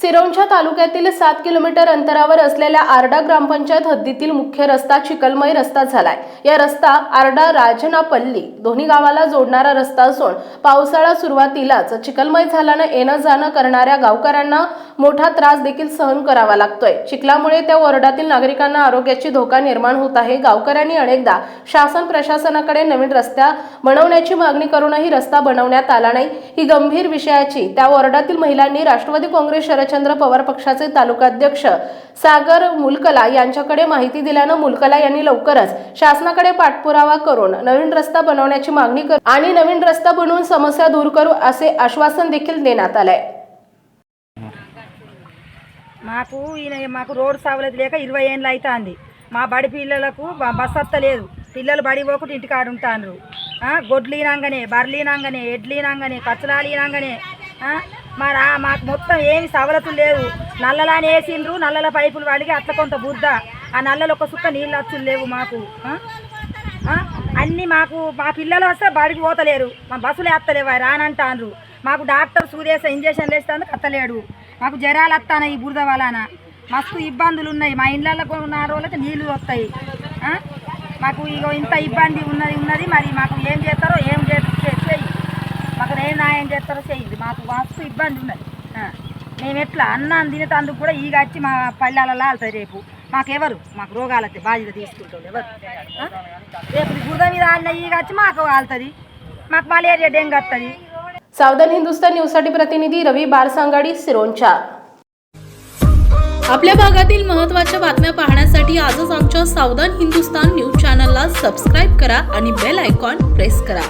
सिरोंच्या तालुक्यातील सात किलोमीटर अंतरावर असलेल्या आरडा ग्रामपंचायत हद्दीतील मुख्य रस्ता चिकलमय रस्ता झालाय. या रस्ता आरडा राजनापल्ली दोन्ही गावाला जोडणारा रस्ता असून पावसाळा सुरुवातीलाच चिकलमय झाल्यानं येणं जाणं करणाऱ्या गावकऱ्यांना मोठा त्रास देखील सहन करावा लागतोय. चिखलामुळे त्या वॉर्डातील नागरिकांना आरोग्याची धोका निर्माण होत आहे. गावकऱ्यांनी अनेकदा शासन प्रशासनाकडे नवीन रस्त्या बनवण्याची मागणी करूनही रस्ता बनवण्यात आला नाही. ही गंभीर विषयाची त्या वॉर्डातील महिलांनी राष्ट्रवादी काँग्रेस शरदचंद्र पवार पक्षाचे तालुकाध्यक्ष सागर मुलकला यांच्याकडे माहिती दिल्यानं मुलकला यांनी लवकरच शासनाकडे पाठपुरावा करून नवीन रस्ता बनवण्याची मागणी कर आणि नवीन रस्ता बनवून समस्या दूर करू असे आश्वासन देखील देण्यात आलंय. మాకు ఈయన మాకు రోడ్డు సవలతి లేక ఇరవై ఏళ్ళు అవుతుంది మా బడి పిల్లలకు బస్సత్త లేదు వస్తలేదు. పిల్లలు బడి పోకుండా ఇంటికాడు ఆడుంటారు గొడ్లు ఈనంగానే బర్రెలు ఈనంగానే ఎడ్లు మరి మాకు మొత్తం ఏమి సవలతులు లేవు. నల్లలాని వేసిండ్రు నల్లల పైపులు వాడికి అట్ల కొంత బుద్ధ ఆ నల్లలు ఒక సుక్క నీళ్ళు అచ్చులు లేవు మాకు అన్నీ మాకు మా పిల్లలు వస్తే బడికి పోతలేరు. మా బస్సులు వేస్తలేవు రానంటాండ్రు. మాకు డాక్టర్ సూర్యేశ ఇంజక్షన్లు వేస్తాను కత్తలేడు. మాకు జ్వరాలు వస్తాయి ఈ బురద వలన. మస్తు ఇబ్బందులు ఉన్నాయి. మా ఇళ్ళల్లో ఉన్న రోజులకి నీళ్ళు వస్తాయి. మాకు ఇగో ఇంత ఇబ్బంది ఉన్నది ఉన్నది. మరి మాకు ఏం చేస్తారో ఏం చేయి మాకు నేను మాకు ఏం న్యాయం చేస్తారో చేయింది. మాకు మస్తు ఇబ్బంది ఉన్నది. మేము ఎట్లా? అన్నం తినేటందుకు కూడా ఈగ వచ్చి మా పల్లెలలో ఆలుతాయి రేపు. మాకెవరు? మాకు రోగాలు వస్తాయి బాధ్యత తీసుకుంటాం ఎవరు? రేపు బురద మీద ఆలిన ఈగ వచ్చి మాకు ఆలుతుంది మాకు మలేరియా డెంగ్యూ వస్తుంది सावधान हिंदुस्तान न्यूजसाठी प्रतिनिधी रवी बारसांगाडी सिरोंचा. आपल्या भागातील महत्त्वाच्या बातम्या पाहण्यासाठी आजच आमच्या सावधान हिंदुस्तान न्यूज चॅनलला सबस्क्राईब करा आणि बेल आयकॉन प्रेस करा.